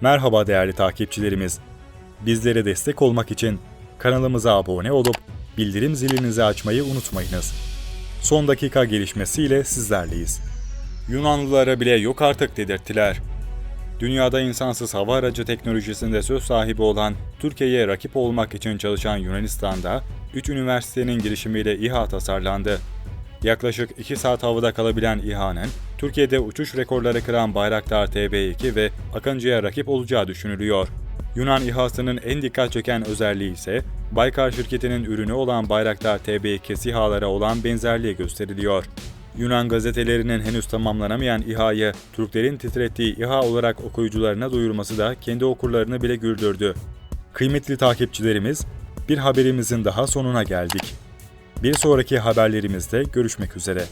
Merhaba değerli takipçilerimiz. Bizlere destek olmak için kanalımıza abone olup bildirim zilinizi açmayı unutmayınız. Son dakika gelişmesiyle sizlerleyiz. Yunanlılara bile yok artık dedirttiler. Dünyada insansız hava aracı teknolojisinde söz sahibi olan, Türkiye'ye rakip olmak için çalışan Yunanistan'da 3 üniversitenin girişimiyle İHA tasarlandı. Yaklaşık 2 saat havada kalabilen İHA'nın, Türkiye'de uçuş rekorları kıran Bayraktar TB2 ve Akıncı'ya rakip olacağı düşünülüyor. Yunan İHA'sının en dikkat çeken özelliği ise Baykar şirketinin ürünü olan Bayraktar TB2 SİHA'lara olan benzerliği gösteriliyor. Yunan gazetelerinin henüz tamamlanamayan İHA'yı Türklerin titrettiği İHA olarak okuyucularına duyurması da kendi okurlarını bile güldürdü. Kıymetli takipçilerimiz, bir haberimizin daha sonuna geldik. Bir sonraki haberlerimizde görüşmek üzere.